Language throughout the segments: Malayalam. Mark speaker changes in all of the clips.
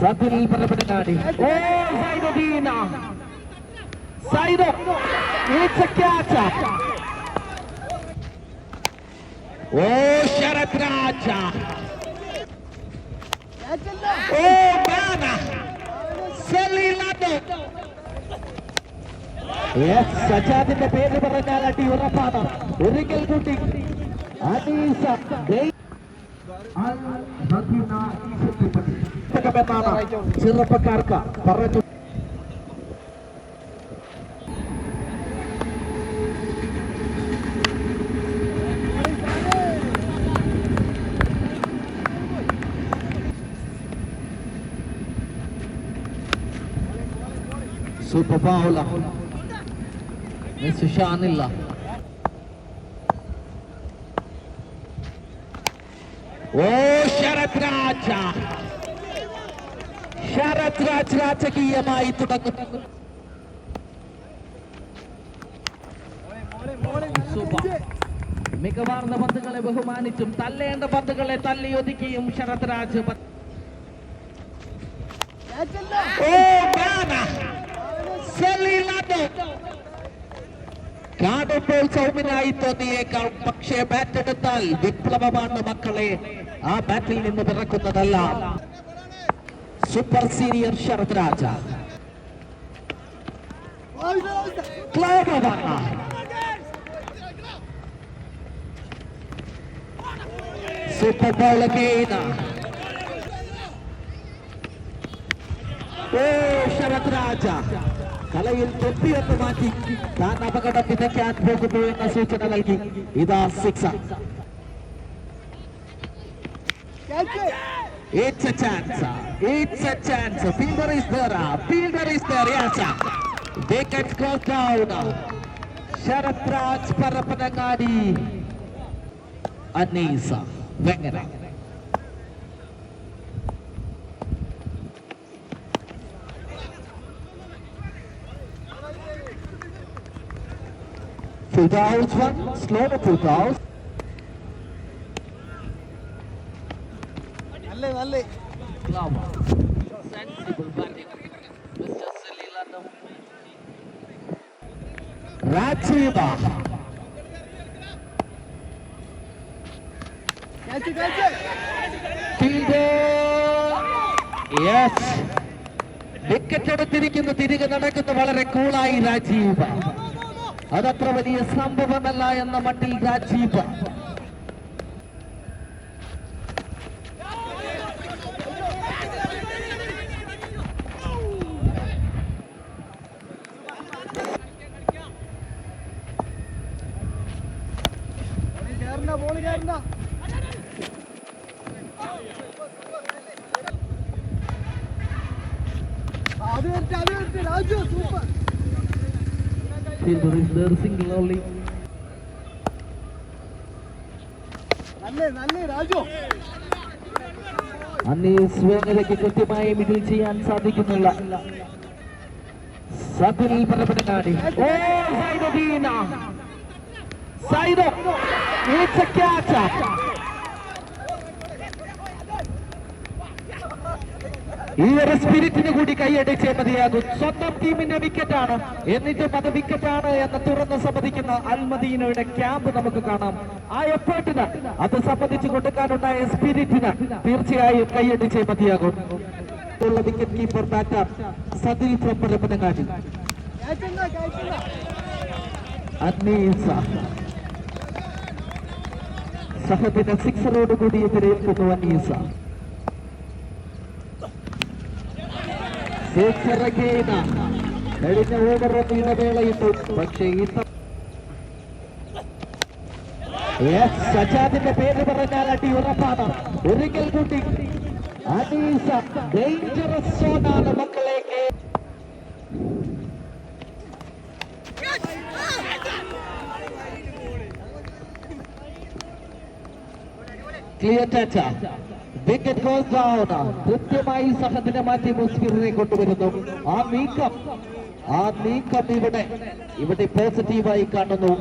Speaker 1: സബിൽ പരപ്പനാടി ഓ സൈനുദ്ദീന Sainu it's a catch oh Sarath Raja oh ബാന സെലിലാനോ yes സജാദിന്റെ പേര് പറഞ്ഞാൽ അടി ഉറപ്പാണ് ഒരിക്കൽ കൂട്ടി അനീസ ഗെയ്- അൽ മദീന പുസ്തകമെന്നാണ് ചെറുപ്പക്കാർക്ക് പറഞ്ഞു Super Paola. Miss Shanilla. ഓ ശരത് രാജകീയമായി തുടങ്ങും. മികവാർന്ന പന്തുകളെ ബഹുമാനിച്ചും തല്ലേണ്ട പന്തുകളെ തല്ലിയൊതുക്കിയും ശരത് രാജ് കാണുമ്പോൾ സൗമ്യനായി തോന്നിയേക്കാം. പക്ഷേ ബാറ്റ് എടുത്താൽ വിപ്ലവമാണ് മക്കളെ. ആ ബാറ്റിൽ നിന്ന് പിറക്കുന്നതല്ല. സൂപ്പർ സീനിയർ ശരത് രാജ ക്ലാബമാണ് സൂപ്പർ ബോൾ again. ഓ ശരത് രാജ കളയിൽ തൊപ്പിയൊന്ന് മാറ്റി താൻ അപകടം വിതയ്ക്കാൻ പോകുന്നു എന്ന സൂചന നൽകി ഇതാ six It's a chance. It's a chance. Fielder is there. Fielder is there. Yes. They can go down. Sharath Raj Parapanagadi. Anisa. Vengana. Full house one. Slow to full house.
Speaker 2: Catch നല്ല.
Speaker 1: Yes. വിക്കറ്റ് എടുത്തിരിക്കുന്നു. തിരികെ നടക്കുന്നു. വളരെ കൂളായി രാജീവ്. അതത്ര വലിയ സംഭവമല്ല എന്ന മട്ടിൽ രാജീവ്
Speaker 2: കേറണ്ട ബോൾ കേറണ്ട ആ, അത് വരട്ടെ അത് വരട്ടെ Raju super
Speaker 1: Fielder is there singularly. Anees വേങ്ങരയ്ക്ക് കൃത്യമായി മിഡിൽ ചെയ്യാൻ സാധിക്കുന്നില്ല. സബിൽ പരപ്പനങ്ങാടി ഓ സൈനുദ്ദീന സൈനു ഇറ്റ്സ് എ ക്യാച്ച് ഈ ഒരു സ്പിരിറ്റിന് കൂടി കൈയടിച്ചേ മതിയാകും. സ്വന്തം ടീമിന്റെ വിക്കറ്റാണ് എന്നിട്ടും അത് വിക്കറ്റാണ് എന്ന് തുറന്ന് സമ്മതിക്കുന്ന അൽമദീനയുടെ ക്യാമ്പ് നമുക്ക് കാണാം. ആ എഫേർട്ടിന് അത് സംബന്ധിച്ച് കൊടുക്കാനുണ്ടായ സ്പിരിറ്റിന് തീർച്ചയായും കൈയടിച്ചേ മതിയാകും. Wicket keeper batter
Speaker 2: Sathil from
Speaker 1: Parappanangadi സഹദിന സിക്സറോട് കൂടി എതിരേൽക്കുന്നു അന്നീസ സിക്സറകീന കഴിഞ്ഞ ഓവർ ഇടവേളയിട്ടു പക്ഷേ ഈ ത- Yes, സജാദിന്റെ പേര് പറഞ്ഞാൽ അടി ഉറപ്പാണ് ഒരിക്കൽ കൂട്ടി Aneesa dangerous സോണാണ് മക്കളേക്ക് clear touch wicket goes down കൃത്യമായി സഹദിനെ മാറ്റി മുസ്ഫിറിനെ കൊണ്ടുവരുന്നു. ആ നീക്കം ആ നീക്കം ഇവിടെ ഇവിടെ പോസിറ്റീവായി കാണുന്നു.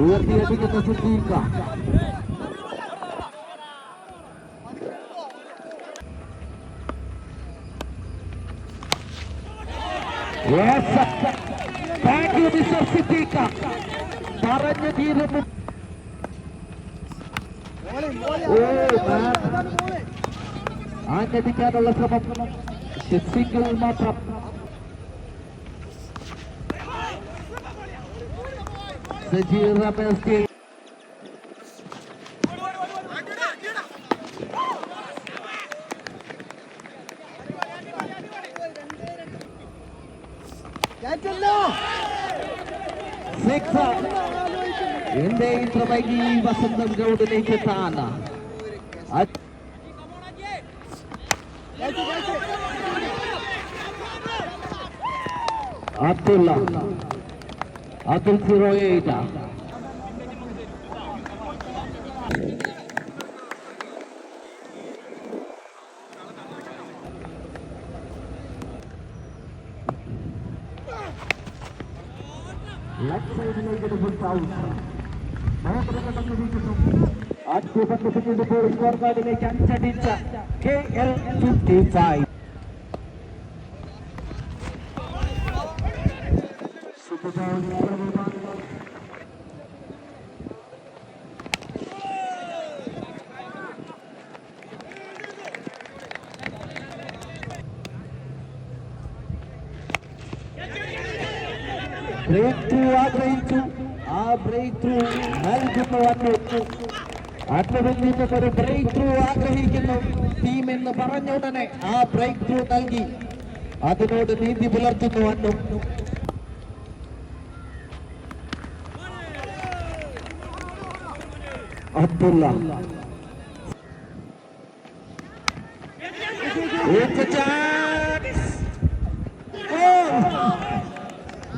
Speaker 1: ഉയർത്തിയടിക്കുന്ന Siddique Yes, thank mister. Siddique പറഞ്ഞു തീരുന്നു. ആഞ്ഞടിക്കാനുള്ള ശ്രമം സിംഗിൾ മാത്രം സജീർ രമേശ് എന്റെ ഇത്ര വൈകി വസന്തം ഗൗഡിലേക്ക് എത്താൻ അബ്ദുള്ള അബ്ദുൽ സീറോ എയ്റ്റ് आजची उपस्थिती किंडपूर स्कोअर काय दिले त्यांच्या टीमच्या K L fifty five Breakthrough, adventure. ആ ബ്രേക്ക് ത്രൂ നൽകുന്നു അന്നു അന്നുവിൽ നിന്നും ഒരു ബ്രേക്ക് ത്രൂ ആഗ്രഹിക്കുന്നു. ടീം എന്ന് പറഞ്ഞ ഉടനെ ആ ബ്രേക്ക് ത്രൂ നൽകി. അതിനോട് നീതി പുലർത്തുന്നു അന്നു. അബ്ദുള്ള. It's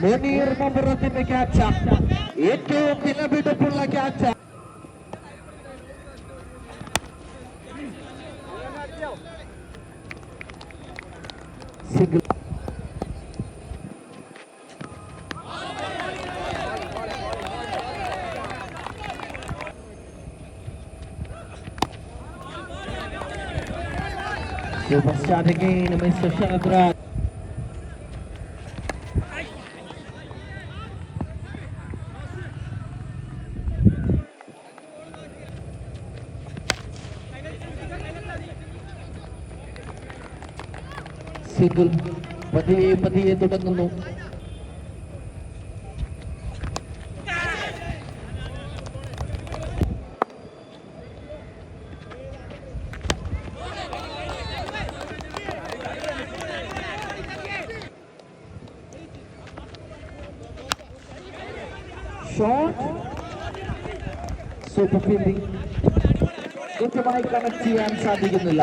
Speaker 1: ಮುನೀರ್ ಮಧುರತಿನ ಕ್ಯಾಚ ಇಟ್ಟು ಕಿಲಬಿಡು ಪುಳ್ಳ ಕ್ಯಾಚ ಸಿಗ್ಲ Super shot again, Mr. Chandra. Single പതിയെ പതിയെ തുടങ്ങുന്നു ഷോട്ട് സൂപ്പർ ഫീൽഡിംഗ് കൃത്യമായി കണക്ട് ചെയ്യാൻ സാധിക്കുന്നില്ല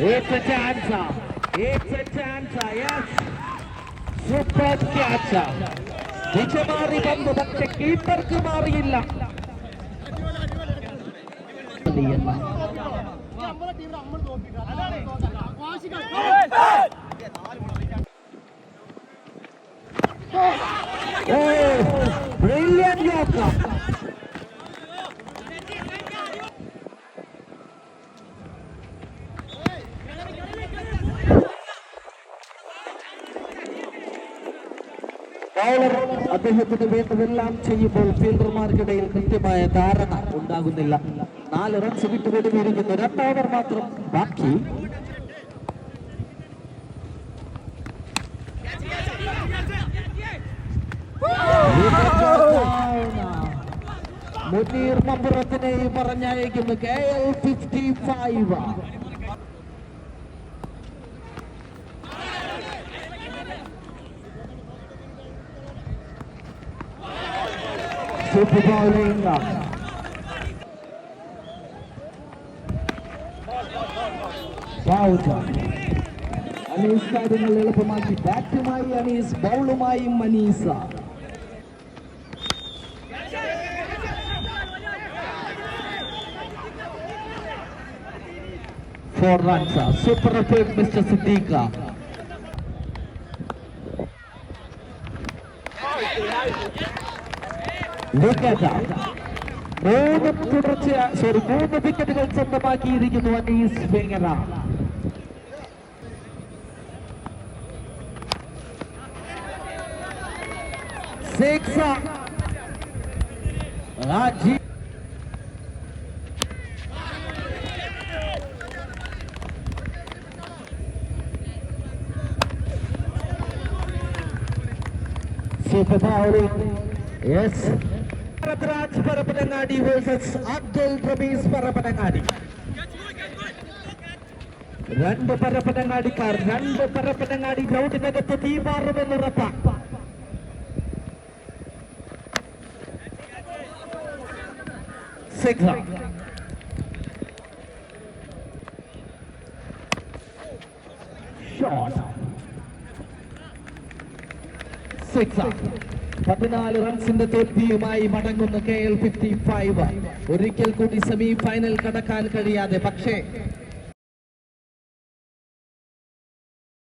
Speaker 1: It's a dancer. It's a dancer, yes. Superb catch.
Speaker 2: ನಿಜಮಾರಿ ಬಂದು ಮತ್ತೆ ಕೀಪರ್ ಕುಮಾರಿ
Speaker 1: Oh, brilliant, ಯೋಗ അദ്ദേഹത്തിന് വേണ്ടതെല്ലാം ചെയ്യുമ്പോൾ ഫീൽഡർമാർക്കിടയിൽ കൃത്യമായ ധാരണ ഉണ്ടാകുന്നില്ല. നാല് റൺസ് വിട്ടുകൊടുത്തിരിക്കുന്നു രണ്ട് ഓവർ മാത്രം ബാക്കി. മുനീർ മമ്പുറത്തിനെ പറഞ്ഞയക്കുന്നു. K L fifty five super bowling Anees കാര്യങ്ങൾ എളുപ്പമാക്കി. ബാറ്റുമായി അനീസ് ബൗളുമായും Aneesa four runs super mister Siddique മൂന്ന് തുടർച്ചയ സോറി മൂന്ന് വിക്കറ്റുകൾ സ്വന്തമാക്കിയിരിക്കുന്നു Anees Vengara six Rajeev super bowling yes Bharadwaj Parappanangadi versus Abdul rabies Parappanangadi രണ്ട് പരപ്പനങ്ങാടിക്കാർ രണ്ട് പരപ്പനങ്ങാടി ഗ്രൗണ്ടിനകത്ത് തീമാറുമെന്നുറപ്പ സിക്സ് ഷോട്ട് സിക്സ് പതിനാല് റൺസിന്റെ തോൽവിയുമായി മടങ്ങുന്ന കെ എൽ ഫിഫ്റ്റി ഫൈവ്. ഒരിക്കൽ കൂടി സെമി ഫൈനൽ കടക്കാൻ കഴിയാതെ. പക്ഷേ